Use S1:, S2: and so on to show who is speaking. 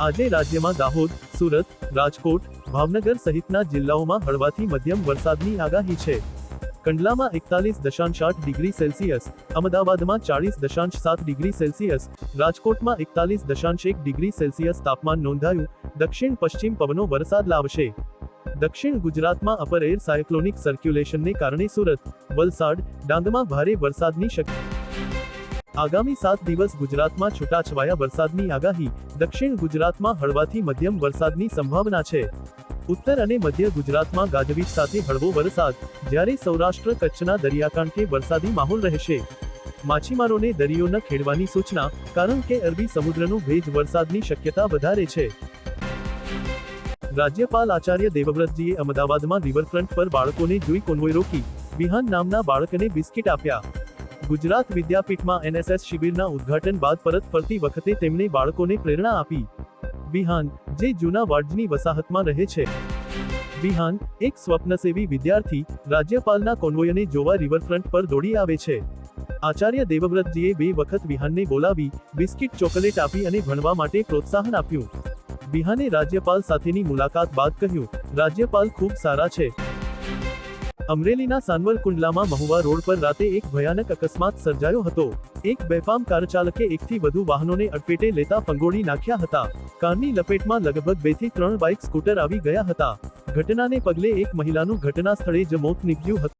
S1: આજે રાજ્યમાં દાહોદ, સુરત, રાજકોટ, ભાવનગર સહિતના જિલ્લાઓમાં હળવાથી મધ્યમ વરસાદની આગાહી છે. કંડલામાં એકતાલીસ દશાંશ આઠ ડિગ્રી સેલ્સિયસ અમદાવાદમાં ચાળીસ દશાંશ સાત ડિગ્રી સેલ્સિયસ, રાજકોટમાં એકતાલીસ દશાંશ એક ડિગ્રી સેલ્સિયસ તાપમાન નોંધાયું, દક્ષિણ પશ્ચિમ પવનો વરસાદ લાવશે. દક્ષિણ ગુજરાતમાં અપર એર સાયક્લોનિક સર્ક્યુલેશનને કારણે સુરત, વલસાડ, ડાંગમાં ભારે વરસાદની શક્યતા આગામી સાત દિવસ ગુજરાતમાં છૂટાછવાયા વરસાદની આગાહી, દક્ષિણ ગુજરાતમાં હળવાથી મધ્યમ વરસાદની સંભાવના છે. ઉત્તર અને મધ્ય ગુજરાતમાં ગાજવીજ સાથે હળવો વરસાદ, જ્યારે સૌરાષ્ટ્ર કચ્છના દરિયાકાંઠે વરસાદી માહોલ રહેશે. માછીમારોને દરિયો ન ખેડવાની સૂચના, કારણ કે અરબી સમુદ્રનું ભેજ વરસાદની શક્યતા વધારે છે. રાજ્યપાલ આચાર્ય દેવવ્રતજીએ અમદાવાદમાં રિવરફ્રન્ટ પર બાળકોને જોઈ કોન્વોય રોકી, વિહાન નામના બાળકને બિસ્કિટ આપ્યા. ગુજરાત વિદ્યાપીઠમાં એનએસએસ શિબિરના ઉદ્ઘાટન બાદ પરત ફરતી વખતે તેમણે બાળકોને પ્રેરણા આપી. વિહાન જે જૂના વાડજની વસાહતમાં રહે છે. વિહાન એક સ્વપ્નસેવી વિદ્યાર્થી, રાજ્યપાલના કોન્વોયને જોવા રિવરફ્રન્ટ પર દોડી આવે છે. આચાર્ય દેવવ્રતજીએ બે વખત વિહાનને બોલાવી, બિસ્કિટ ચોકલેટ આપી અને ભણવા માટે પ્રોત્સાહન આપ્યું. વિહાને રાજ્યપાલ સાથેની મુલાકાત બાદ કહ્યું, રાજ્યપાલ ખૂબ સારા છે. અમરેલીના સાનવર કુંડલામાં મહુવા રોડ પર રાતે એક ભયાનક અકસ્માત સર્જાયો હતો. એક બેફામ કાર ચાલકે એકથી વધુ વાહનોને અડફેટે લેતા ફંગોળી નાખ્યા હતા. કારની લપેટમાં લગભગ બેથી ત્રણ બાઇક સ્કૂટર આવી ગયા હતા. ઘટનાને પગલે એક મહિલાનું ઘટના સ્થળે જ મોત નીપજ્યું હતું